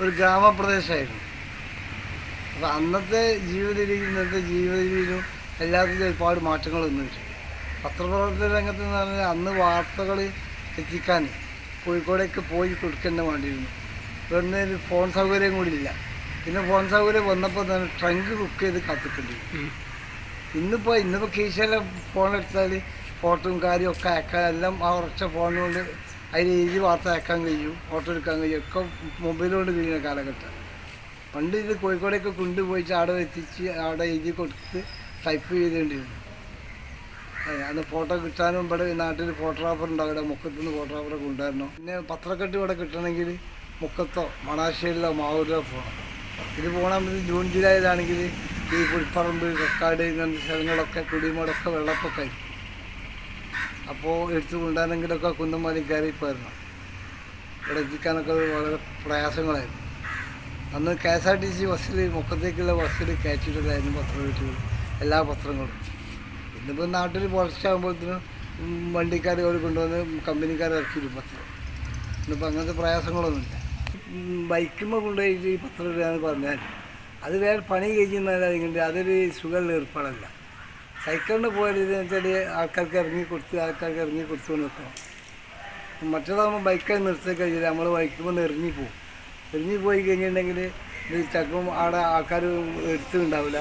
ഒരു ഗ്രാമപ്രദേശമായിരുന്നു. അപ്പോൾ അന്നത്തെ ജീവിത രീതി ഇന്നത്തെ ജീവിത രീതിയിലും എല്ലാത്തിലും ഒരുപാട് മാറ്റങ്ങൾ വന്നിട്ടുണ്ട് പത്രപ്രവർത്തന രംഗത്ത് എന്ന് പറഞ്ഞാൽ അന്ന് വാർത്തകൾ എത്തിക്കാൻ കോഴിക്കോടേക്ക് പോയി കൊടുക്കേണ്ട വേണ്ടിയിരുന്നു. ഇവിടുന്ന് ഒരു ഫോൺ സൗകര്യം കൂടി ഇല്ല. പിന്നെ ഫോൺ സൗകര്യം വന്നപ്പോൾ തന്നെ ട്രങ്ക് ബുക്ക് ചെയ്ത് കാത്തിക്കേണ്ടി. ഇന്നിപ്പോൾ ഇന്നിപ്പോൾ കീശയിലെ ഫോൺ എടുത്താൽ ഫോട്ടോയും കാര്യമൊക്കെ അയക്കാൻ എല്ലാം ആ ഉറച്ച ഫോണുകൊണ്ട് അതിൽ എഴുതി വാർത്ത അയക്കാൻ കഴിയും ഫോട്ടോ എടുക്കാൻ കഴിയും ഒക്കെ മൊബൈലുകൊണ്ട് കഴിയുന്ന കാലഘട്ടം. പണ്ട് ഇത് കോഴിക്കോടേക്ക് കൊണ്ടുപോയിട്ട് അവിടെ എത്തിച്ച് അവിടെ എഴുതി കൊടുത്ത് ടൈപ്പ് ചെയ്തേണ്ടിയിരുന്നു അന്ന് ഫോട്ടോ കിട്ടാനും ഇവിടെ നാട്ടിൽ ഫോട്ടോഗ്രാഫർ ഉണ്ടാവില്ല മുക്കത്തു നിന്ന് ഫോട്ടോഗ്രാഫറെ കൊണ്ടുവരണം. പിന്നെ പത്രക്കെട്ട് ഇവിടെ കിട്ടണമെങ്കിൽ മുക്കത്തോ മണാശ്ശേരിയിലോ മാവൂരിലോ പോകണം. ഇത് പോകണമെങ്കിൽ ജൂൺ ജൂലൈയിലാണെങ്കിൽ ഈ പുൽപ്പറമ്പ് കക്കാട് ഇങ്ങനത്തെ സ്ഥലങ്ങളൊക്കെ കുടിമോടൊക്കെ വെള്ളപ്പൊക്കമായിരിക്കും അപ്പോൾ എടുത്ത് കൊണ്ടുവരണമെങ്കിലൊക്കെ കുന്നമ്മാലി കയറി പോയിരുന്നു. ഇവിടെ എത്തിക്കാനൊക്കെ വളരെ പ്രയാസങ്ങളായിരുന്നു. അന്ന് K S R T C ബസ്സിൽ മുക്കത്തേക്കുള്ള ബസ്സിൽ കയറ്റിയിട്ടുണ്ടായിരുന്നു പത്രം വീട്ടുകൾ എല്ലാ പത്രങ്ങളും. ഇന്നിപ്പോൾ നാട്ടിൽ പുറച്ചാകുമ്പോഴത്തേനും വണ്ടിക്കാർ അവർ കൊണ്ടുവന്ന് കമ്പനിക്കാർ ഇറക്കിയിരുന്നു പത്രം. ഇന്നിപ്പോൾ അങ്ങനത്തെ പ്രയാസങ്ങളൊന്നുമില്ല. ബൈക്കുമ്പോൾ കൊണ്ടുപോയിട്ട് ഈ പത്രം ഇടുകയെന്ന് പറഞ്ഞാൽ അത് വേറെ പണി കഴിക്കുന്നതിന്റെ അതൊരു സുഖമുള്ള ഏർപ്പാടല്ല. സൈക്കിളിന് പോയത് വെച്ചാൽ ആൾക്കാർക്ക് ഇറങ്ങി കൊടുത്ത് ആൾക്കാർക്ക് ഇറങ്ങി കൊടുത്തു നിൽക്കണം മറ്റേതാകുമ്പോൾ ബൈക്കായി നിർത്തി കഴിഞ്ഞാൽ നമ്മൾ ബൈക്കുമ്പോൾ എറിഞ്ഞു പോകും എറിഞ്ഞു പോയി കഴിഞ്ഞിട്ടുണ്ടെങ്കിൽ ഇത് ചക്കും അവിടെ ആൾക്കാർ എടുത്തുണ്ടാവില്ല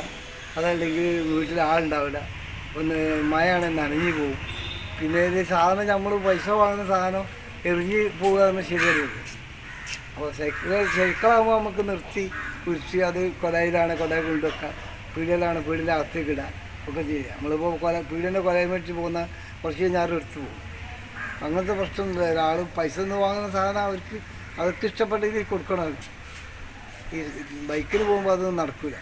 അതല്ലെങ്കിൽ വീട്ടിൽ ആളുണ്ടാവില്ല. ഒന്ന് മഴയാണ് നനഞ്ഞു പോകും പിന്നെ ഇത് സാധനം നമ്മൾ പൈസ വാങ്ങുന്ന സാധനം എറിഞ്ഞ് പോകുക എന്ന് ശരിയല്ല? അപ്പോൾ സൈക്കിൾ സൈക്കിളാകുമ്പോൾ നമുക്ക് നിർത്തി കുരിച്ച് അത് കൊടയിലാണ് കൊടയിൽ കൊണ്ടുവെക്കാം. പീടിയിലാണ് പീടിയുടെ അകത്തേക്ക് ഇടാം. ഒക്കെ ചെയ്യുക നമ്മളിപ്പോൾ കൊല പീഡന്റെ മേടിച്ച് പോകുന്ന കുറച്ച് കഴിഞ്ഞാൽ ആരും എടുത്തു പോകും. അങ്ങനത്തെ പ്രശ്നമൊന്നുമില്ല. ഒരാൾ പൈസ ഒന്ന് വാങ്ങുന്ന സാധനം അവർക്ക് അവർക്ക് ഇഷ്ടപ്പെട്ട രീതിയിൽ കൊടുക്കണം. ഈ ബൈക്കിൽ പോകുമ്പോൾ അതൊന്നും നടക്കില്ല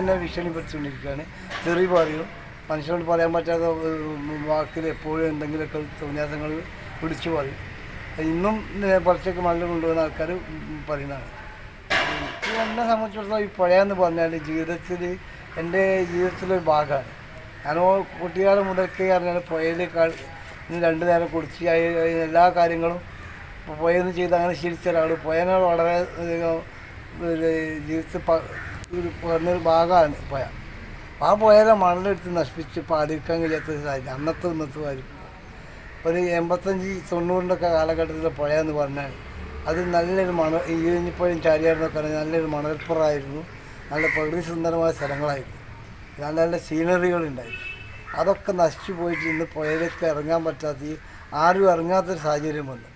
എന്നെ ഭീഷണിപ്പെടുത്തിക്കൊണ്ടിരിക്കുകയാണ്. തെറി പറയും. മനുഷ്യരോട് പറയാൻ പറ്റാത്ത വാക്കിൽ എപ്പോഴും എന്തെങ്കിലുമൊക്കെ തോന്നിയാസങ്ങൾ വിളിച്ചു പറയും. ഇന്നും പറിച്ചൊക്കെ മല്ല കൊണ്ടുപോകുന്ന ആൾക്കാർ പറയുന്നതാണ്. എനിക്ക് എന്നെ സംബന്ധിച്ചിടത്തോളം ഈ പുഴയെന്ന് പറഞ്ഞാൽ ജീവിതത്തിൽ എന്റെ ജീവിതത്തിലൊരു ഭാഗമാണ്. ഞാൻ കുട്ടികാലം മുതൽക്കേ അറിഞ്ഞാൽ പുഴയിലേക്കാൾ രണ്ട് നേരം കുടിച്ച് എല്ലാ കാര്യങ്ങളും പുഴയെന്ന് ചെയ്ത് അങ്ങനെ ശീലിച്ച ഒരാൾ പുഴനോട് വളരെ ജീവിതത്തിൽ ഒരു പറഞ്ഞൊരു ഭാഗമാണ് പോയ. ആ പുഴയിലെ മണ്ണെടുത്ത് നശിപ്പിച്ച് പാടിക്കാൻ കഴിയാത്ത സാഹചര്യം. അന്നത്തെ ഇന്നത്തെ ആയിരിക്കും ഒരു എൺപത്തഞ്ച് തൊണ്ണൂറിന്റെ ഒക്കെ കാലഘട്ടത്തിലെ പുഴ എന്ന് പറഞ്ഞാൽ അത് നല്ലൊരു മണ ഈരഞ്ഞിപ്പുഴയും ചാരിയാറിനൊക്കെ പറഞ്ഞാൽ നല്ലൊരു മണൽപ്പുറമായിരുന്നു. നല്ല പ്രകൃതി സുന്ദരമായ സ്ഥലങ്ങളായിരുന്നു. നല്ല നല്ല സീനറികളുണ്ടായിരുന്നു. അതൊക്കെ നശിച്ചു പോയിട്ട് ഇന്ന് പുഴയിലേക്ക് ഇറങ്ങാൻ പറ്റാത്ത ഈ ആരും ഇറങ്ങാത്തൊരു സാഹചര്യം വന്നു.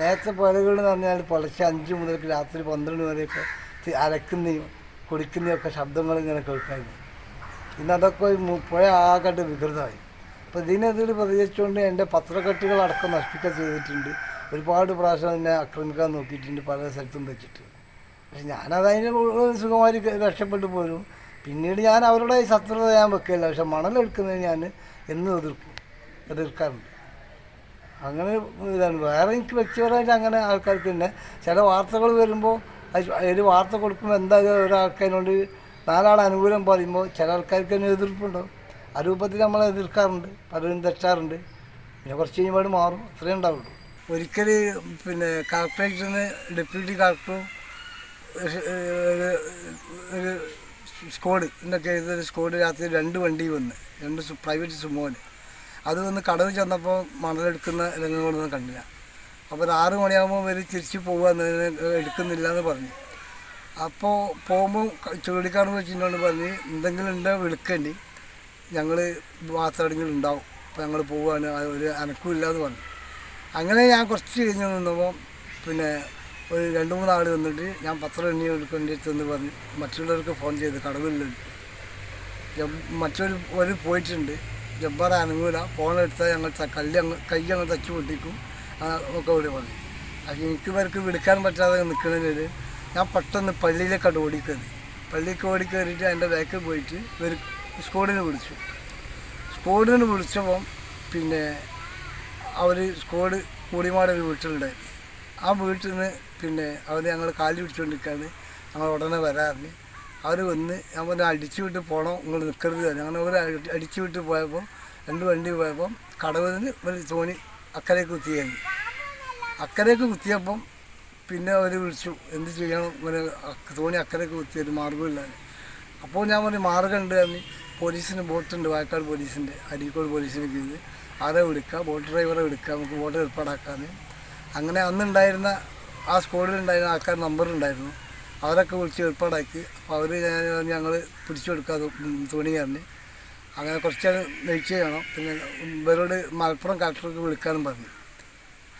നേരത്തെ പുഴകൾ എന്ന് പറഞ്ഞാൽ പുലർച്ചെ അഞ്ച് മുതൽ രാത്രി പന്ത്രണ്ട് വരെയൊക്കെ തി- ശബ്ദങ്ങൾ ഇങ്ങനെ കേൾക്കായിരുന്നു ഇന്ന് അതൊക്കെ പുഴ ആകട്ട് വികൃതമായി. അപ്പോൾ ഇതിനെതിരെ പ്രതികരിച്ചുകൊണ്ട് എന്റെ പത്രക്കെട്ടുകളടക്കം നശിപ്പിക്കുക ചെയ്തിട്ടുണ്ട്. ഒരുപാട് പ്രാവശ്യം എന്നെ ആക്രമിക്കാൻ നോക്കിയിട്ടുണ്ട് പല സ്ഥലത്തും വെച്ചിട്ട്. പക്ഷെ ഞാനതതിന് സുഖമായി രക്ഷപ്പെട്ടു പോരും. പിന്നീട് ഞാൻ അവരുടെ ശത്രുത ഞാൻ വെക്കില്ല പക്ഷെ മണലെടുക്കുന്നത് ഞാൻ എന്നും എതിർക്കും എതിർക്കാറുണ്ട്. അങ്ങനെ ഇതാണ്. വേറെ എനിക്ക് വ്യക്തിപരമായിട്ട് അങ്ങനെ ആൾക്കാർക്ക് തന്നെ ചില വാർത്തകൾ വരുമ്പോൾ ഒരു വാർത്ത കൊടുക്കുമ്പോൾ എന്തായാലും ഒരാൾക്കതിനോട് നാലാൾ അനുകൂലം പറയുമ്പോൾ ചില ആൾക്കാർക്ക് തന്നെ എതിർപ്പുണ്ടാവും. ആ രൂപത്തിൽ നമ്മൾ എതിർക്കാറുണ്ട്. പലരും തെറ്റാറുണ്ട്. പിന്നെ കുറച്ച് കഴിയുമ്പോൾ മാറും. അത്രയേ ഉണ്ടാവുള്ളൂ. ഒരിക്കൽ പിന്നെ കളക്ടറേറ്റിന് ഡെപ്യൂട്ടി കളക്ടറും ഒരു- സ്ക്വാഡ് എന്നൊക്കെ ഒരു സ്ക്വാഡ് രാത്രി രണ്ട് വണ്ടി വന്ന്. രണ്ട് പ്രൈവറ്റ് സുമോന് അത് വന്ന് കടവ് ചെന്നപ്പോൾ മണലെടുക്കുന്ന രംഗങ്ങളൊന്നും കണ്ടില്ല. അപ്പോൾ ഒരു ആറ് മണിയാകുമ്പോൾ ഇവർ തിരിച്ച് പോകുക എടുക്കുന്നില്ല എന്ന് പറഞ്ഞു. അപ്പോൾ പോകുമ്പോൾ ചുഴലിക്കാട് വെച്ചിട്ടുണ്ട് പറഞ്ഞ് എന്തെങ്കിലും ഉണ്ടോ വിളിക്കണ്ടി? ഞങ്ങൾ വാസടങ്ങിലുണ്ടാവും അപ്പോൾ ഞങ്ങൾ പോവുകയാണ് ഒരു അനക്കുമില്ല എന്ന് പറഞ്ഞു. അങ്ങനെ ഞാൻ കുറച്ച് കഴിഞ്ഞ് നിന്നപ്പോൾ പിന്നെ ഒരു രണ്ട് മൂന്ന് ആൾ വന്നിട്ട് ഞാൻ പത്രം എണ്ണി എടുക്കേണ്ടിട്ടെന്ന് പറഞ്ഞ് മറ്റുള്ളവർക്ക് ഫോൺ ചെയ്ത് കടവില്ല മറ്റൊരു ഒരു പോയിട്ടുണ്ട്. ജബ്ബാർ അനങ്ങൂല. ഫോൺ എടുത്താൽ ഞങ്ങൾ കല്ല് കൈ ഞങ്ങൾ തച്ചു പൊട്ടിക്കും ഒക്കെ ഇവിടെ പറഞ്ഞു. അത് എനിക്ക് ഇവർക്ക് വിളിക്കാൻ പറ്റാതെ നിൽക്കുന്നതിൽ ഞാൻ പെട്ടെന്ന് പള്ളിയിലേക്ക് പള്ളിയിലേക്കാണ് ഓടിക്കയറി. പള്ളിക്ക് ഓടിക്കയറിയിട്ട് എന്റെ ബാക്കിൽ പോയിട്ട് ഇവർ സ്കോഡിന് വിളിച്ചു. സ്കോഡിന് വിളിച്ചപ്പം പിന്നെ അവർ സ്കോഡ് കൂടിമാട് ഒരു വീട്ടിലുണ്ടായിരുന്നു. ആ വീട്ടിൽ നിന്ന് പിന്നെ അവർ ഞങ്ങൾ കാലി പിടിച്ചുകൊണ്ടിരിക്കുകയാണ് ഞങ്ങൾ ഉടനെ വരാറിന് അവർ വന്ന് ഞാൻ പറഞ്ഞ അടിച്ചു വിട്ട് പോകണം നിങ്ങൾ നിൽക്കരുത് ഞങ്ങൾ അവർ അടിച്ചു വിട്ട് പോയപ്പോൾ രണ്ട് വണ്ടി പോയപ്പോൾ നിന്ന് ഒരു തോണി അക്കരയ്ക്ക് കുത്തിയായി. അക്കരയ്ക്ക് കുത്തിയപ്പം പിന്നെ അവർ വിളിച്ചു എന്ത് ചെയ്യണം ഇങ്ങനെ തോണി അക്കരയ്ക്ക് കുത്തിയൊരു മാർഗമില്ല അപ്പോൾ ഞാൻ പറഞ്ഞു മാർഗമുണ്ട് എന്ന്. പോലീസിന് ബോട്ടുണ്ട് വായക്കാട് പോലീസിന്റെ അരീക്കോട് പോലീസിന് കീഴിൽ ആരെ വിളിക്കുക ബോട്ട് ഡ്രൈവറെ വിളിക്കുക നമുക്ക് ബോട്ട് ഏർപ്പാടാക്കാൻ അങ്ങനെ അന്നുണ്ടായിരുന്ന ആ സ്ക്വാഡിലുണ്ടായിരുന്ന ആൾക്കാർ നമ്പറുണ്ടായിരുന്നു അവരൊക്കെ വിളിച്ച് ഏർപ്പാടാക്കി. അപ്പോൾ അവർ ഞങ്ങൾ പിടിച്ചു കൊടുക്കാതെ തോണിക്കാരന് അങ്ങനെ കുറച്ച് വെയിറ്റ് ചെയ്യണം പിന്നെ ഇവരോട് മലപ്പുറം കളക്ടർക്ക് വിളിക്കാനും പറഞ്ഞു.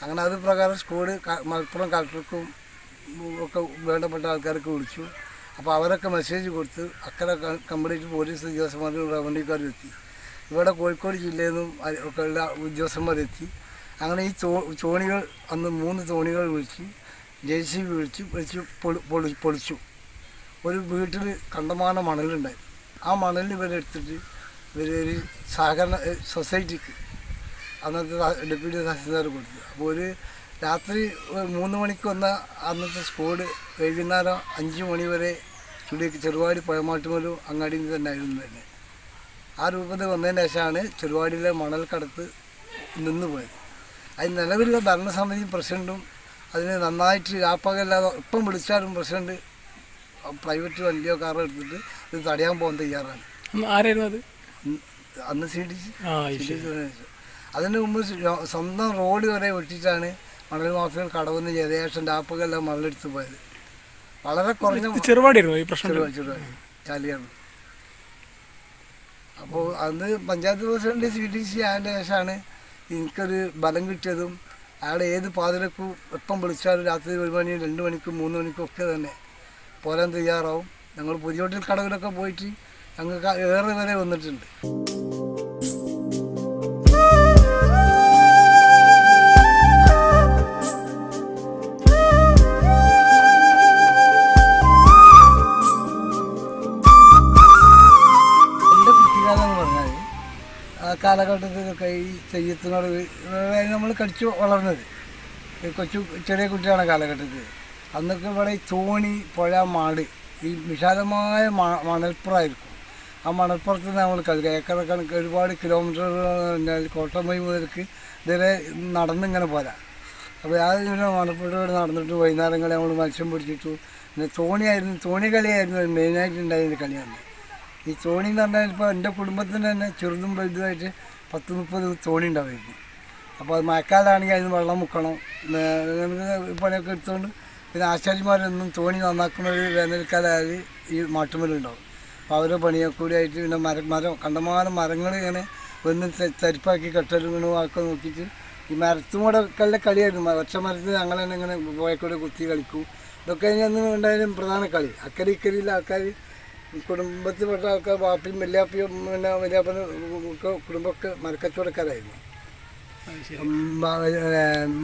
അങ്ങനെ അത് പ്രകാരം സ്കൂൾ മലപ്പുറം കളക്ടർക്കും ഒക്കെ വേണ്ടപ്പെട്ട ആൾക്കാർക്ക് വിളിച്ചു. അപ്പോൾ അവരൊക്കെ മെസ്സേജ് കൊടുത്ത് അക്കരെ കംപ്ലീറ്റ് പോലീസ് ഉദ്യോഗസ്ഥന്മാരും റവന്യൂക്കാരും എത്തി ഇവിടെ കോഴിക്കോട് ജില്ലയിൽ നിന്നും ഒക്കെ ഉള്ള ഉദ്യോഗസ്ഥന്മാരെത്തി. അങ്ങനെ ഈ തോ തോണികൾ അന്ന് മൂന്ന് തോണികൾ വിളിച്ച് ജെ സി ബി വിളിച്ച് വിളിച്ച് പൊളി പൊളിച്ചു. ഒരു വീട്ടിൽ കണ്ടമാനം മണലുണ്ടായി. ആ മണലിന് ഇവരെടുത്തിട്ട് ഒരു സഹകരണ സൊസൈറ്റിക്ക് അന്നത്തെ ഡെപ്യൂട്ടി തഹസിൽദാർ കൊടുത്തു. അപ്പോൾ ഒരു രാത്രി മൂന്ന് മണിക്ക് വന്ന അന്നത്തെ സ്കോഡ് വൈകുന്നേരം അഞ്ച് മണി വരെ ചുടി ചെറുവാടി പഴമാട്ടുമലും അങ്ങാടിയിൽ തന്നെ ആയിരുന്നു തന്നെ. ആ രൂപത്തിൽ വന്നതിന് ശേഷമാണ് ചെറുവാടിയിലെ കടത്ത് നിന്ന് പോയത്. അതിന് നിലവിലുള്ള ഭരണസമിതി പ്രസിഡന്റും അതിന് നന്നായിട്ട് രാപ്പകല്ലാതെ ഇപ്പം വിളിച്ചാലും പ്രസിഡന്റ് പ്രൈവറ്റ് വണ്ടിയോ കാറോ എടുത്തിട്ട് ഇത് തടയാൻ പോകാൻ തയ്യാറാണ്. ആരായിരുന്നു അത്? അന്ന് സി ഡി. അതിന് മുമ്പ് സ്വന്തം റോഡ് വരെ വെട്ടിയിട്ടാണ് മണൽ മാഫിയ കടവുന്ന ജയദേശം ഡാപ്പുകളെല്ലാം മണലെടുത്ത് പോയത്. വളരെ കുറഞ്ഞ ഇത് ചെറുപാടിയായിരുന്നു ഈ പ്രശ്നം ചാലിയാണ് അപ്പോൾ അന്ന് panchayat president C D C ആയതിന്റെ ശേഷമാണ് എനിക്കൊരു ബലം കിട്ടിയതും അയാൾ ഏത് പാതിരക്കും എപ്പം വിളിച്ചാലും രാത്രി ഒരു മണി രണ്ട് മണിക്കും മൂന്ന് മണിക്കും ഒക്കെ തന്നെ പോരാൻ തയ്യാറാവും. ഞങ്ങൾ പുതിയോട്ടിൽ കടവിലൊക്കെ പോയിട്ട് ഞങ്ങൾക്ക് ഏറെ വരെ വന്നിട്ടുണ്ട്. കാലഘട്ടത്തിലൊക്കെ ഈ തെയ്യത്തിനോട് നമ്മൾ കടിച്ചു വളർന്നത്. കൊച്ചു ചെറിയ കുട്ടിയാണ് കാലഘട്ടത്തിൽ അന്നൊക്കെ ഇവിടെ തോണി പുഴ മാട് ഈ വിശാലമായ മണൽപ്പുറമായിരിക്കും. ആ മണപ്പുറത്ത് നിന്ന് നമ്മൾ കളിക്കുക ഏക്കറക്കണക്ക് കണക്ക് ഒരുപാട് കിലോമീറ്ററുകൾ കോട്ടമൈ മുതൽക്ക് ഇതുവരെ നടന്നിങ്ങനെ പോരാ. അപ്പോൾ ആ ഇങ്ങനെ മണൽപ്പുറത്തോട് നടന്നിട്ട് വൈകുന്നേരങ്ങളെ നമ്മൾ മത്സ്യം പിടിച്ചിട്ടു. പിന്നെ തോണിയായിരുന്നു തോണി കളിയായിരുന്നു മെയിനായിട്ട് ഉണ്ടായിരുന്ന കളിയാണ് ഈ തോണി എന്ന് പറഞ്ഞാൽ ഇപ്പോൾ എന്റെ കുടുംബത്തിന് തന്നെ ചെറുതും വലുതുമായിട്ട് പത്ത് മുപ്പത് തോണി ഉണ്ടാവുമായിരുന്നു. അപ്പോൾ അത് മഴക്കാലമാണെങ്കിൽ അതിന് വെള്ളം മുക്കണം. പണിയൊക്കെ എടുത്തുകൊണ്ട് പിന്നെ ആശാരിമാരൊന്നും തോണി നന്നാക്കുന്ന ഒരു ഈ മാട്ടുമല്ലുണ്ടാവും അപ്പോൾ പണിയൊക്കെ കൂടി ആയിട്ട് പിന്നെ മരം മരം കണ്ടമാനം മരങ്ങൾ ഇങ്ങനെ വന്ന് ചരിപ്പാക്കി കെട്ടലും ഒക്കെ നോക്കിയിട്ട് ഈ മരത്തും കൂടെ കളി കളിയായിരുന്നു. ഒറ്റ മരത്തിൽ ഞങ്ങൾ തന്നെ ഇങ്ങനെ പോയക്കൂടെ കുത്തി കളിക്കും. ഇതൊക്കെ അന്ന് ഉണ്ടായാലും പ്രധാന കളി. അക്കരി ഇക്കരിയിലെ ആൾക്കാർ കുടുംബത്തിൽപ്പെട്ട ആൾക്കാർ വാപ്പിയും വല്യാപ്പിയും പിന്നെ വല്യാപ്പനും കുടുംബമൊക്കെ മരക്കച്ചവടക്കാരായിരുന്നു.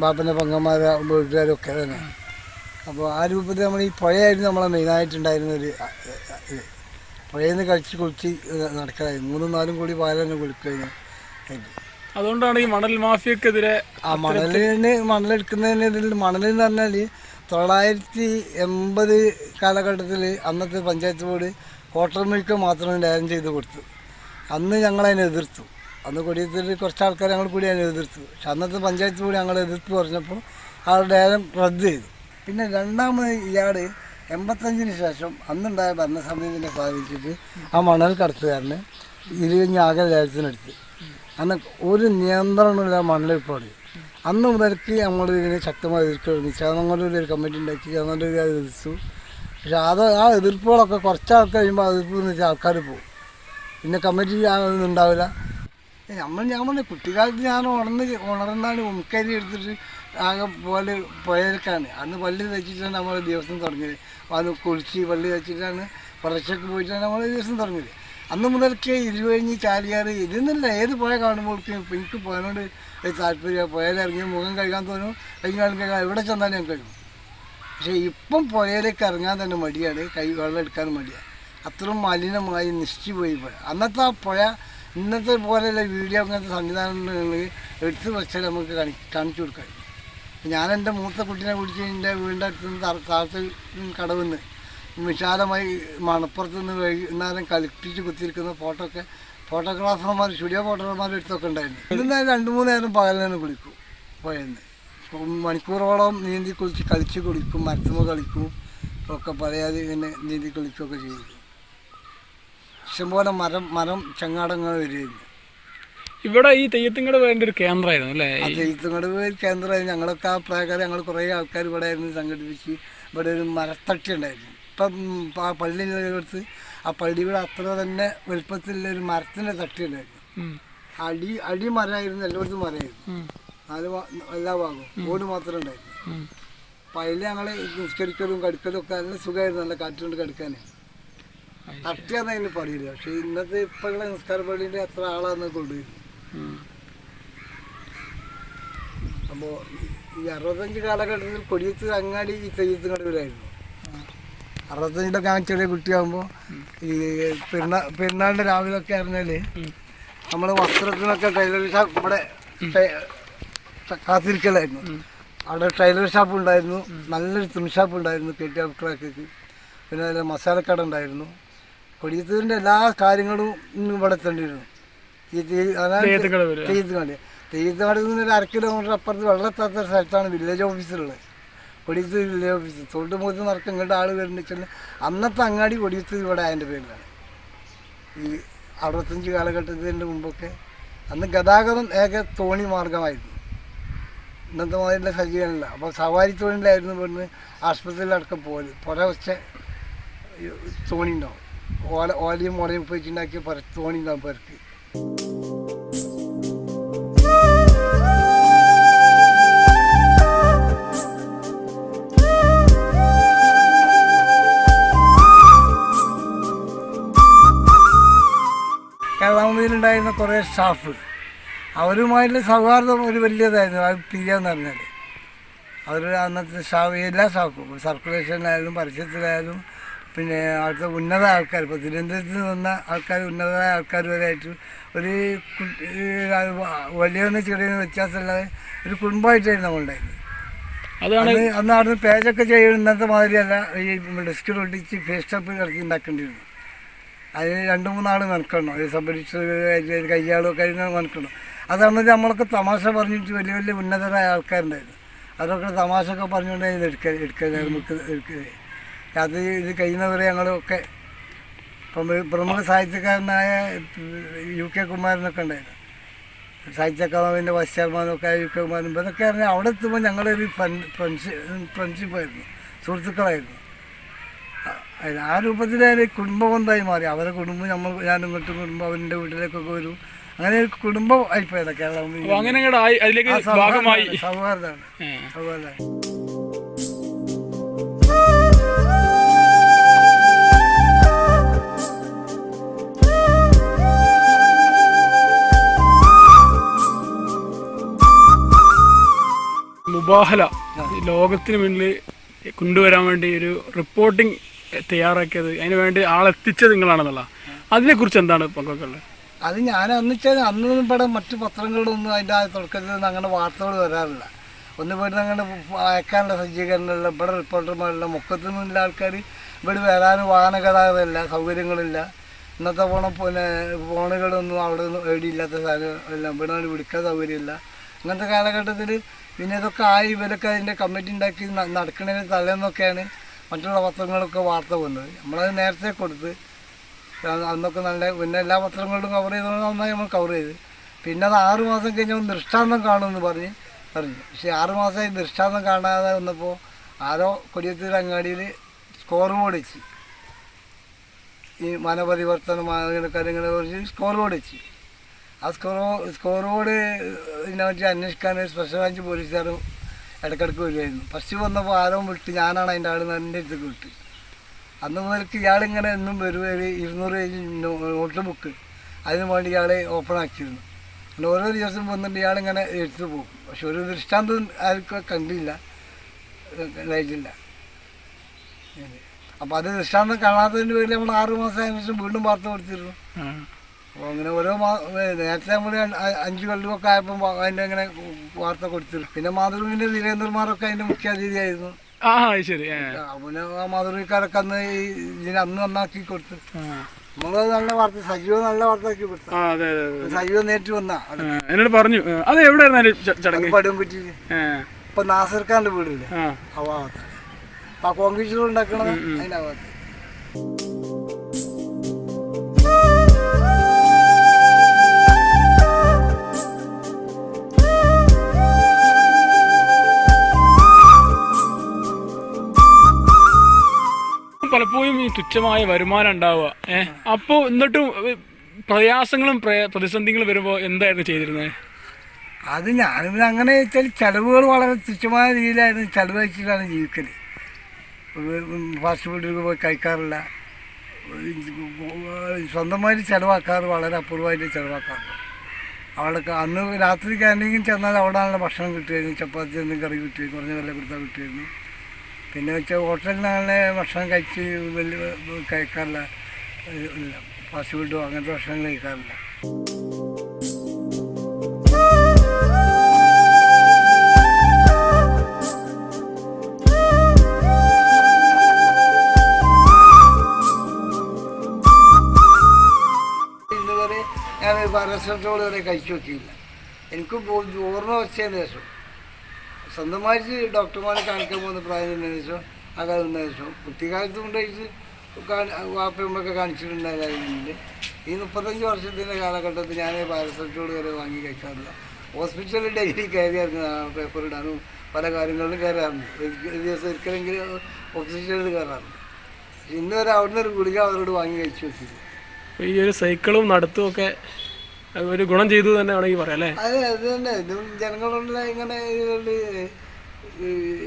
ബാപ്പന്റെ പങ്കന്മാരെ വീട്ടുകാരൊക്കെ തന്നെ. അപ്പോൾ ആ രൂപത്തിൽ നമ്മൾ ഈ പുഴയായിരുന്നു നമ്മളെ മെയിനായിട്ടുണ്ടായിരുന്ന ഒരു അ, അ, ഇത് പുഴയിൽ നിന്ന് കളിച്ച് കുളിച്ച് നടക്കാതെ മൂന്നും നാലും കൂടി പാല കുളിക്കഴിഞ്ഞാൽ അതുകൊണ്ടാണ് ഈ മണൽ മാഫിയക്കെതിരെ ആ മണലിന് മണലെടുക്കുന്നതിനെതിരെ മണലെന്ന് പറഞ്ഞാൽ തൊള്ളായിരത്തി എൺപത് കാലഘട്ടത്തിൽ അന്നത്തെ പഞ്ചായത്ത് ബോർഡ് ക്വാർട്ടർ മിൽക്ക് മാത്രം ലേലം ചെയ്ത് കൊടുത്തു. അന്ന് ഞങ്ങളതിനെ എതിർത്തു. അന്ന് കൊടിയത്തിൽ കുറച്ച് ആൾക്കാർ ഞങ്ങൾ കൂടി അതിനെ എതിർത്തു. പക്ഷെ അന്നത്തെ പഞ്ചായത്ത് ബോർഡ് ഞങ്ങൾ എതിർത്ത് പറഞ്ഞപ്പോൾ ആ ലേലം റദ്ദ് ചെയ്തു. പിന്നെ രണ്ടാമത് ഇയാൾ എൺപത്തഞ്ചിന് ശേഷം അന്നുണ്ടായ ഭരണസമിതിനെ സ്വാധീനിച്ചിട്ട് ആ മണൽ കടത്തുകാരന് ഇരുപഞ്ഞ് ആകെ ലേലത്തിനെടുത്ത്. അന്ന് ഒരു നിയന്ത്രണമില്ല മണലെടുപ്പാട് അന്ന് മുതൽക്ക് നമ്മൾ ഇതിനെ ശക്തമായി എതിർക്കുകയാണ് ചേന്നങ്ങളുടെ ഒരു കമ്മിറ്റി ഉണ്ടാക്കി ചേന്നങ്ങളുടെ എതിർത്തു. പക്ഷെ അത് ആ എതിർപ്പുകളൊക്കെ കുറച്ച് ആൾക്കാർ കഴിയുമ്പോൾ എതിർപ്പ് എന്ന് വെച്ചാൽ ആൾക്കാർ പോകും. പിന്നെ കമ്മിറ്റി അതൊന്നും ഉണ്ടാവില്ല. നമ്മൾ ഞാൻ പറഞ്ഞു കുട്ടിക്കാലത്ത് ഞാൻ ഉണർന്ന് ഉണർന്നാണ് ഉമ്മക്കരി എടുത്തിട്ട് ആകെ പോലെ പുഴയിലേക്കാണ് അന്ന് പള്ളി വെച്ചിട്ടാണ് നമ്മൾ ദിവസം തുടങ്ങിയത്. അത് കുളിച്ച് പള്ളി വെച്ചിട്ടാണ് പുറച്ചൊക്കെ പോയിട്ടാണ് നമ്മൾ ദിവസം തുടങ്ങിയത്. അന്ന് മുതൽക്ക് ഇരുവഴിഞ്ഞ് ചാലിയാറ് ഇതൊന്നുമില്ല ഏത് പോയ കാണുമ്പോഴേക്കും എനിക്ക് പുഴനോട് താല്പര്യം. പുഴയിലിറങ്ങി മുഖം കഴുകാൻ തോന്നും. കൈകാലം കഴുകാൻ എവിടെ ചെന്നാലും ഞാൻ കഴുകും. പക്ഷേ ഇപ്പം പുഴയിലേക്ക് ഇറങ്ങാൻ തന്നെ മടിയാണ്. കൈ വെള്ളം എടുക്കാൻ മടിയാണ് അത്രയും മലിനമായി നിശ്ചിച്ചു പോയി പുഴ അന്നത്തെ ആ പുഴ ഇന്നത്തെ പോലെയുള്ള വീഡിയോ അങ്ങനത്തെ സംവിധാനങ്ങൾ എടുത്ത് വെച്ചാൽ നമുക്ക് കാണിച്ചു കൊടുക്കാം. ഞാൻ എന്റെ മൂത്ത കുട്ടീനെ കുടിച്ച് എന്റെ വീടിന്റെ അടുത്ത് നിന്ന് താഴത്തിൽ കടവെന്ന്. വിശാലമായി മണപ്പുറത്ത് നിന്ന് വൈകുന്നേരം കളിപ്പിച്ച് കുത്തിയിരിക്കുന്ന ഫോട്ടോ ഒക്കെ ഫോട്ടോഗ്രാഫർമാർ സ്റ്റുഡിയോ ഫോട്ടോഗ്രാഫർമാർ എടുത്തൊക്കെ ഉണ്ടായിരുന്നു. ഇന്ന് രണ്ട് മൂന്ന് നേരം പകലിനെ കുളിക്കും പോയെന്ന്. മണിക്കൂറോളം നീന്തി കുളിച്ച് കളിച്ച് കുളിക്കും മരത്തുമ്പോൾ കളിക്കും ഒക്കെ പറയാതെ ഇങ്ങനെ നീന്തി കുളിക്കുകയൊക്കെ ചെയ്തു. ഇഷ്ടംപോലെ മരം മരം ചങ്ങാടങ്ങൾ വരികയായിരുന്നു. ഇവിടെ ഈ തെയ്യത്തിങ്ങടെ വേണ്ട ഒരു കേന്ദ്രമായിരുന്നു അല്ലേ? ആ തെയ്യത്തുങ്ങട് കേന്ദ്രമായിരുന്നു ഞങ്ങളൊക്കെ ആ പ്രായക്കാർ ഞങ്ങൾ കുറേ ആൾക്കാർ ഇവിടെ ആയിരുന്നു സംഘടിപ്പിച്ച് ഇവിടെ ഒരു മരത്തട്ടി ഉണ്ടായിരുന്നു. ഇപ്പം ആ ആ എടുത്ത് ആ പള്ളിയുടെ അത്ര തന്നെ വലുപ്പത്തിലുള്ള ഒരു മരത്തിന്റെ തട്ടി ഉണ്ടായിരുന്നു. അടി അടി മരമായിരുന്നു എല്ലായിടത്തും മരമായിരുന്നു. നാല് എല്ലാ ഭാഗവും ഓട് മാത്രമേ ഉണ്ടായിരുന്നു. അപ്പം അതിൽ ഞങ്ങൾ നിസ്കരിക്കലും കടുക്കലും ഒക്കെ നല്ല സുഖമായിരുന്നു നല്ല കാറ്റുകൊണ്ട് കടുക്കാൻ തട്ടിയാന്ന് അതിന് പറയില്ല പക്ഷേ ഇന്നത്തെ ഇപ്പോഴുള്ള നിസ്കാര പള്ളീന്റെ അത്ര ആളാന്ന് കൊണ്ടുവരും ഉം. അപ്പോൾ ഈ അറുപത്തഞ്ച് കാലഘട്ടത്തിൽ കൊടിയത്ത് അങ്ങാടി ഈ തെയ്യത്തും കടവിലായിരുന്നു അറുപത്തഞ്ചിലൊക്കെ ആ ചെറിയ കുട്ടിയാകുമ്പോൾ ഈ പെരുന്നാൾ പെരുന്നാളിന്റെ രാവിലെയൊക്കെ അറിഞ്ഞാൽ അറിഞ്ഞാൽ നമ്മൾ വസ്ത്രത്തിനൊക്കെ ടൈലർ ഷാപ്പ് ഇവിടെ കാത്തിരിക്കലായിരുന്നു. അവിടെ ടൈലർ ഷാപ്പ് ഉണ്ടായിരുന്നു. നല്ലൊരു തുണി ഷാപ്പ് ഉണ്ടായിരുന്നു കെട്ടിയ അബ്ക്രാക്ക് പിന്നെ അതിൽ മസാലക്കട ഉണ്ടായിരുന്നു. കൊടിയത്തൂരിന്റെ എല്ലാ കാര്യങ്ങളും ഇന്നും ഇവിടെ എത്തേണ്ടിയിരുന്നു ഈ തെയ്യത്തുകട നിന്ന് ഒരു അര കിലോമീറ്റർ അപ്പുറത്ത് വെള്ളത്താത്ത സ്ഥലത്താണ് വില്ലേജ് ഓഫീസുള്ളത് കൊടിയത്തൂർ വില്ലേജ് ഓഫീസ് തൊട്ട് മുഖത്ത് നടക്കും ഇങ്ങോട്ട് ആൾ വരുന്ന വെച്ചാൽ അന്നത്തെ അങ്ങാടി കൊടിയത്തൂർ ഇവിടെ അതിന്റെ പേരിലാണ്. ഈ അറുപത്തഞ്ച് കാലഘട്ടത്തിന്റെ മുമ്പൊക്കെ അന്ന് ഗതാഗതം ഏക തോണി മാർഗമായിരുന്നു. ഇന്നത്തെ മാതിരിയുള്ള സജ്ജീകരണമില്ല അപ്പോൾ സവാരി തോണിയിലായിരുന്നു ഇവിടുന്ന് ആശുപത്രിയിലടക്കം പോകൽ പുര വെച്ച തോണി ഉണ്ടാവും. ഓല ഓലയും മുളയും ഉപയോഗിച്ചുണ്ടാക്കിയ പുര തോണി ഉണ്ടാവും പരക്ക്. കേരളാമതിയിലുണ്ടായിരുന്ന കുറേ സ്റ്റാഫ് അവരുമായിട്ടുള്ള സൗഹാർദ്ദം ഒരു വലിയതായിരുന്നു അത് പിരിയാന്ന് പറഞ്ഞാൽ അവർ അന്നത്തെ സ്റ്റാഫ് എല്ലാ സ്റ്റാഫും സർക്കുലേഷനിലായാലും പരസ്യത്തിലായാലും പിന്നെ അവിടുത്തെ ഉന്നത ആൾക്കാർ ഇപ്പോൾ തിരുവനന്തപുരത്ത് നിന്ന് വന്ന ആൾക്കാർ ഉന്നതമായ ആൾക്കാർ വരെയായിട്ട് ഒരു ഈ ചെറിയ വ്യത്യാസമില്ലാതെ ഒരു കുടുംബമായിട്ടായിരുന്നു നമ്മളുണ്ടായിരുന്നത്. അതാണ് അന്ന് അവിടുന്ന് പേജൊക്കെ ചെയ്യുന്നത്തെ മാതിരിയല്ല. ഈ ഡെസ്കിൽ ഒട്ടിച്ച് ഫേസ് സ്റ്റോപ്പ് ഇറക്കി ഉണ്ടാക്കേണ്ടിയിരുന്നു. അതിന് രണ്ട് മൂന്നാൾ നനക്കണം അത് സംഭരിച്ച് കയ്യാളൊക്കെ അതിന് നനക്കണം അതാണ് നമ്മളൊക്കെ തമാശ പറഞ്ഞിട്ട് വലിയ വലിയ ഉന്നതരായ ആൾക്കാരുണ്ടായിരുന്നു അതൊക്കെ തമാശ ഒക്കെ പറഞ്ഞുകൊണ്ടായിരുന്നു എടുക്കുക എടുക്കുക നമുക്ക് എടുക്കുക അത് ഇത് കഴിയുന്നവരെ ഞങ്ങളൊക്കെ പ്രമുഖ സാഹിത്യകാരനായ യു കെ കുമാരനൊക്കെ ഉണ്ടായിരുന്നു. സാഹിത്യ അക്കാദമിന്റെ വൈസ് ചെയർമാനൊക്കെ യു കെ കുമാരൻ ഇതൊക്കെ പറഞ്ഞാൽ അവിടെ എത്തുമ്പോൾ ഞങ്ങളൊരു ഫ്രണ്ട്ഷിപ്പ് ഫ്രണ്ട്ഷിപ്പായിരുന്നു സുഹൃത്തുക്കളായിരുന്നു. അതിന് ആ രൂപത്തിൽ ഒരു കുടുംബബന്ധമായി മാറി. അവരെ കുടുംബം നമ്മൾ ഞാൻ ഇങ്ങോട്ടും കുടുംബം അവരുടെ വീട്ടിലേക്കൊക്കെ വരും. അങ്ങനെ ഒരു കുടുംബം ആയിപ്പോയതാണ് കേരളം സൗഹാർദ്ദമാണ്. സൗഹാർദ്ദമാണ് മുബാഹല ലോകത്തിന് മുന്നിൽ കൊണ്ടുവരാൻ വേണ്ടി ഒരു റിപ്പോർട്ടിംഗ് തയ്യാറാക്കിയത്. അതിന് വേണ്ടി ആളെത്തിച്ചത് നിങ്ങളാണെന്നുള്ള അതിനെക്കുറിച്ച് എന്താണ് പങ്കുവെക്കുള്ളത് അത് ഞാൻ അന്ന് വെച്ചാൽ അന്ന് ഇവിടെ മറ്റു പത്രങ്ങളിലൊന്നും അതിന്റെ ആ തുടക്കത്തിൽ നിന്ന് അങ്ങനെ വാർത്തകൾ വരാറില്ല. ഒന്ന് ഇവിടെ അങ്ങനെ അയക്കാനുള്ള സജ്ജീകരണമില്ല ഇവിടെ റിപ്പോർട്ടർമാരില്ല മുക്കത്തു നിന്നുള്ള ആൾക്കാർ ഇവിടെ വരാനും വാഹന ഗതാഗതമില്ല സൗകര്യങ്ങളില്ല. ഇന്നത്തെ പോണ പിന്നെ ഫോണുകളൊന്നും അവിടെ ഒന്നും എവിടെയില്ലാത്ത സാധനം ഇവിടെ നിന്ന് വിളിക്കാൻ സൗകര്യമില്ല. അങ്ങനത്തെ കാലഘട്ടത്തിൽ പിന്നെ ഇതൊക്കെ ആയി ഇവരൊക്കെ അതിന്റെ കമ്മിറ്റി ഉണ്ടാക്കി നടക്കണതിന് തലേന്നൊക്കെയാണ് മറ്റുള്ള പത്രങ്ങളൊക്കെ വാർത്ത വന്നത്. നമ്മളത് നേരത്തെ കൊടുത്ത് അന്നൊക്കെ നല്ല പിന്നെ എല്ലാ പത്രങ്ങളിലും കവർ ചെയ്തുകൊണ്ട് നന്നായി നമ്മൾ കവർ ചെയ്ത്. പിന്നെ അത് ആറ് മാസം കഴിഞ്ഞാൽ ദൃഷ്ടാന്തം കാണുമെന്ന് പറഞ്ഞ് പറഞ്ഞു. പക്ഷേ ആറ് മാസമായി ദൃഷ്ടാന്തം കാണാതെ വന്നപ്പോൾ ആരോ കൊടിയത്തൂർ അങ്ങാടിയിൽ സ്കോർ ബോർഡ് വെച്ച്. ഈ മനപരിവർത്തനം കാര്യങ്ങളെ കുറിച്ച് സ്കോർ ബോർഡ് വെച്ച്. ആ സ്കോർ ബോർഡ് ഇതിനെ പറ്റി അന്വേഷിക്കാൻ സ്പെഷ്യൽ ബ്രാഞ്ച് പോലീസുകാരും ഇടയ്ക്കിടയ്ക്ക് വരുമായിരുന്നു ഫസ്റ്റ് വന്നപ്പോൾ ആരോ വിട്ട് ഞാനാണ് അതിന്റെ ആൾ എന്റെ അടുത്തേക്ക് വിട്ട് അന്ന് മുതൽക്ക് ഇയാളിങ്ങനെ എന്നും വരുവേ ഇരുന്നൂറ് പേജ് നോട്ട് ബുക്ക് അതിന് വേണ്ടി ഇയാൾ ഓപ്പൺ ആക്കിയിരുന്നു. പിന്നെ ഓരോ ദിവസം വന്നിട്ട് ഇയാളിങ്ങനെ എടുത്തു പോകും. പക്ഷെ ഒരു ദൃഷ്ടാന്തം ആർക്കും കണ്ടില്ല ലൈറ്റില്ല അപ്പോൾ അത് ദൃഷ്ടാന്തം കാണാത്തതിന്റെ പേരിൽ നമ്മൾ ആറ് മാസം അതിനുശേഷം വീണ്ടും വാർത്ത കൊടുത്തിരുന്നു. അപ്പോൾ അങ്ങനെ ഓരോ മാ നേരത്തെ നമ്മൾ അഞ്ച് കൊല്ലമൊക്കെ ആയപ്പോൾ അതിന്റെ അങ്ങനെ വാർത്ത കൊടുത്തിരുന്നു. പിന്നെ മാതൃഭൂമിന്റെ വീരേന്ദ്രന്മാരൊക്കെ അതിന്റെ മുഖ്യാതിഥിയായിരുന്നു ആ ശരി പിന്നെ ആ മാതൃഭൂമിക്കാരൊക്കെ അന്ന് ഈ ഇതിനെ അന്ന് നന്നാക്കി കൊടുത്തു. നമ്മളത് നല്ല വാർത്ത സജീവ നല്ല വാർത്തയാക്കി കൊടുത്തു. നേരിട്ട് വന്നാ എന്നോട് പറഞ്ഞു അത് എവിടെയായിരുന്നു ചടങ്ങ്? ഇപ്പൊ നാസർ ഖാന്റെ വീടില്ലേ? ആ. ആ ഭാഗത്ത്. അപ്പൊ കോൺക്രീറ്റ് ഉണ്ടാക്കണത് അതിന്റെ ഭാഗത്ത്. തുച്ഛമായ വരുമാനം ഉണ്ടാവുക. ഏഹ് അപ്പോൾ എന്നിട്ടും പ്രയാസങ്ങളും പ്രതിസന്ധികളും വരുമ്പോൾ എന്തായിരുന്നു ചെയ്തിരുന്നത് അത് ഞാനിവിടെ അങ്ങനെ വെച്ചാൽ ചെലവുകൾ വളരെ തുച്ഛമായ രീതിയിലായിരുന്നു ചെലവ് വെച്ചിട്ടാണ് ജീവിക്കൽ ഫാസ്റ്റ് ഫുഡിൽ പോയി കഴിക്കാറില്ല. സ്വന്തമായിട്ട് ചിലവാക്കാറ് വളരെ അപൂർവമായിട്ട് ചിലവാക്കാറുണ്ട് അവിടെ അന്ന് രാത്രി ക്യാന്റീനിൽ ചെന്നാൽ അവിടെ നല്ല ഭക്ഷണം കിട്ടുമായിരുന്നു ചപ്പാത്തി എന്തെങ്കിലും കറി കിട്ടുമായിരുന്നു കുറഞ്ഞ വില കൊടുത്താൽ കിട്ടുമായിരുന്നു പിന്നെ വെച്ചാൽ ഹോട്ടലിൽ നിന്നാണ് ഭക്ഷണം കഴിച്ച് വലിയ കഴിക്കാറില്ല. ഇല്ല ഫാസ്റ്റ് ഫുഡോ അങ്ങനത്തെ ഭക്ഷണം കഴിക്കാറില്ല. ഞാൻ പാരസെറ്റോൾ വരെ കഴിച്ചു നോക്കിയില്ല. എനിക്ക് ഓർമ്മ വെച്ചതിന് ശേഷം സ്വന്തമായിട്ട് ഡോക്ടർമാരെ കാണിക്കാൻ പോകുന്ന പ്രായം തന്നെ ശേഷം ആ കാലം തന്നെ ശേഷം കുട്ടിക്കാലത്ത് കൊണ്ടുപോയിട്ട് വാപ്പയമ്മൊക്കെ കാണിച്ചിട്ടുണ്ടായിരുന്നില്ല ഈ മുപ്പത്തഞ്ച് വർഷത്തിന്റെ കാലഘട്ടത്തിൽ ഞാൻ പാരസെറ്റോട് വരെ വാങ്ങി കഴിക്കാറില്ല. ഹോസ്പിറ്റലിൽ ഡെയിലി കയറി കയറിയായിരുന്നു പേപ്പർ ഇടാനും പല കാര്യങ്ങളിലും കയറാറുണ്ട്. ദിവസം ഒരിക്കലെങ്കിലും ഹോസ്പിറ്റലിൽ കയറാറുണ്ട്. ഇന്ന് വരെ അവിടുന്ന് ഒരു ഗുളിക അവരോട് വാങ്ങി കഴിച്ചു വെച്ചിരുന്നു ഈ ഒരു സൈക്കിളും നടത്തും ഒക്കെ ഒരു ഗുണം ചെയ്തു തന്നെ വേണമെങ്കിൽ പറയാം അല്ലേ? അതെ അത് തന്നെ. ഇതും ജനങ്ങളുടെ ഇങ്ങനെ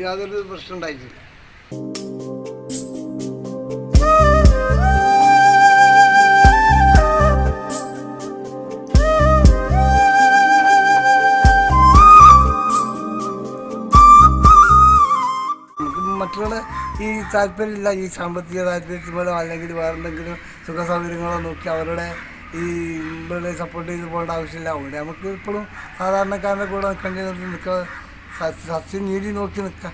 യാതൊരു പ്രശ്നം ഉണ്ടായിട്ടില്ല. ഈ താല്പര്യമില്ല ഈ സാമ്പത്തിക താല്പര്യത്തിലോ അല്ലെങ്കിൽ വേറെ എന്തെങ്കിലും സുഖ സൗകര്യങ്ങളോ നോക്കി അവരുടെ ഈ ഇവിടെ സപ്പോർട്ട് ചെയ്ത് പോകേണ്ട ആവശ്യമില്ല. അവിടെ നമുക്ക് ഇപ്പോഴും സാധാരണക്കാരന്റെ കൂടെ നിൽക്കേണ്ടി നിൽക്കുക സത്യനീതി നോക്കി നിൽക്കാം.